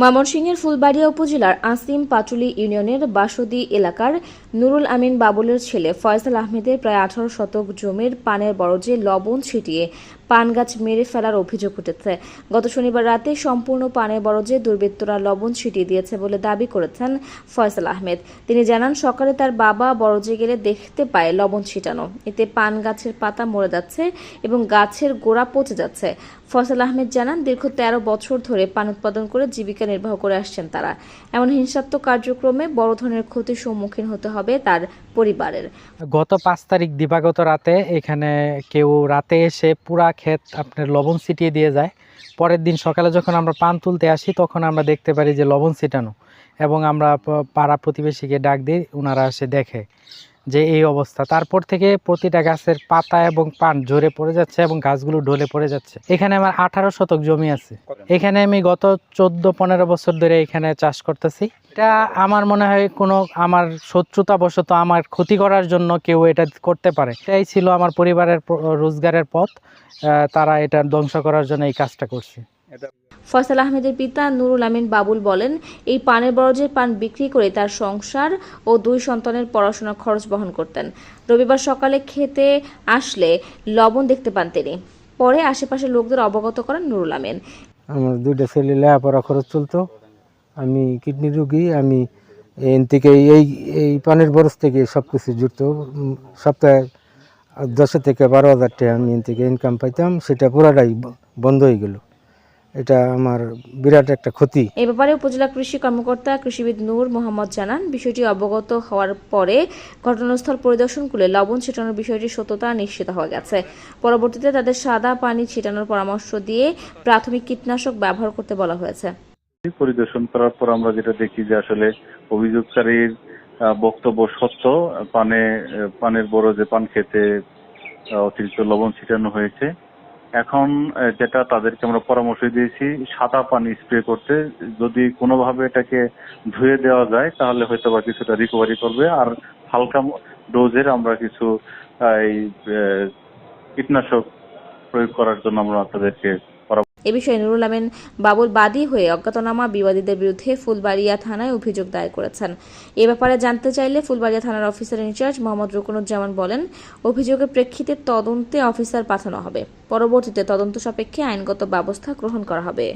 ময়মনসিংহের ফুলবাড়িয়া উপজেলার আসিম পাটুলি ইউনিয়নের বাসদি এলাকার নুরুল আমিন বাবুলের ছেলে ফয়সাল আহমেদের প্রায় আঠারো শতক জমির পানের বরজে লবণ ছিটিয়ে পান গাছ মেরে ফেলার অভিযোগ উঠেছে। গত শনিবার রাতে সম্পূর্ণ পানের বরজে দুর্বৃত্তরা লবণ ছিটিয়ে দিয়েছে বলে দাবি করেছেন ফয়সাল আহমেদ। তিনি জানান, সকালে তার বাবা বরজে গেলে দেখতে পায় লবণ ছিটানো। এতে পান গাছের পাতা মরে যাচ্ছে এবং গাছের গোড়া পচে যাচ্ছে। ফয়সাল আহমেদ জানান, দীর্ঘ তেরো বছর ধরে পান উৎপাদন করে জীবিকা নির্বাহ করে আসছেন তারা। এমন হিংসাত্মক কার্যক্রমে বড় ধরনের ক্ষতির সম্মুখীন হতে হবে তার পরিবারের। গত পাঁচ তারিখ দিবাগত রাতে এখানে কেউ রাতে এসে পুরা ক্ষেত আপনার লবণ ছিটিয়ে দিয়ে যায়। পরের দিন সকালে যখন আমরা পান তুলতে আসি, তখন আমরা দেখতে পারি যে লবণ ছিটানো এবং আমরা পাড়া প্রতিবেশীকে ডাক দিই ওনারা এসে দেখে। যে এই অবস্থা। তারপর থেকে প্রতিটা গাছের পাতা এবং পান ঝরে পড়ে যাচ্ছে এবং গাছগুলো ঢলে পড়ে যাচ্ছে। এখানে আমার আঠারো শতক জমি আছে। এখানে আমি গত চোদ্দ পনেরো বছর ধরে এখানে চাষ করতেছি। এটা আমার মনে হয় কোনো আমার শত্রুতাবশত আমার ক্ষতি করার জন্য কেউ এটা করতে পারে। এটাই ছিল আমার পরিবারের রোজগারের পথ। তারা এটা ধ্বংস করার জন্য এই কাজটা করছে। ফয়সাল আহমেদের পিতা নুরুল আমিন বাবুল বলেন, এই পানের বরজের পান বিক্রি করে তার সংসার ও দুই সন্তানের পড়াশোনার খরচ বহন করতেন। রবিবার সকালে খেতে আসলে লবণ দেখতে পান তিনি। পরে আশেপাশের লোকদের অবগত করেন নুরুল আমিন। আমার দুইটা ছেলে লেখাপড়া খরচ চলতো। আমি কিডনি রোগী, আমি এন থেকে এই এই পানের বরস থেকে সব কিছু জুড়তো সপ্তাহে দশ থেকে বারো হাজার টাকা আমি এন থেকে ইনকাম পাইতাম। সেটা পুরাটাই বন্ধ হয়ে গেল। এটা আমার বিরাট একটা ক্ষতি। এ ব্যাপারে উপজেলা কৃষি কর্মকর্তা কৃষিবিদ নূর মোহাম্মদ জানান বিষয়টি অবগত হওয়ার পরে ঘটনাস্থল পরিদর্শন করে লবণ ছিটানোর বিষয়টি সত্যতা নিশ্চিত হওয়া গেছে। পরবর্তীতে তাদের সাদা পানি ছিটানোর পরামর্শ দিয়ে প্রাথমিক কীটনাশক ব্যবহার করতে বলা হয়েছে। পরিদর্শন করার পর আমরা যেটা দেখি যে আসলে অভিযোগকারীর আহ, বক্তব্য সত্য। পানে পানের বড় যে পান খেতে অতিরিক্ত লবণ ছিটানো হয়েছে। এখন যেটা তাদেরকে আমরা পরামর্শ দিয়েছি, সাদা পানি স্প্রে করতে। যদি কোনোভাবে এটাকে ধুয়ে দেওয়া যায়, তাহলে হয়তো বা কিছুটা রিকভারি করবে। আর হালকা ডোজের আমরা কিছু এই কীটনাশক প্রয়োগ করার জন্য আমরা তাদেরকে এ বিষয়ে নুরুল আমিন বাবুল বাদী হয়ে অজ্ঞাতনামা বিবাদীদের বিরুদ্ধে ফুলবাড়িয়া থানায় অভিযোগ দায়ের করেছেন। এ ব্যাপারে জানতে চাইলে ফুলবাড়িয়া থানার অফিসার ইনচার্জ মোহাম্মদ রুকনুজ্জামান বলেন, অভিযোগের প্রেক্ষিতে তদন্তে অফিসার পাঠানো হবে। পরবর্তীতে তদন্ত সাপেক্ষে আইনগত ব্যবস্থা গ্রহণ করা হবে।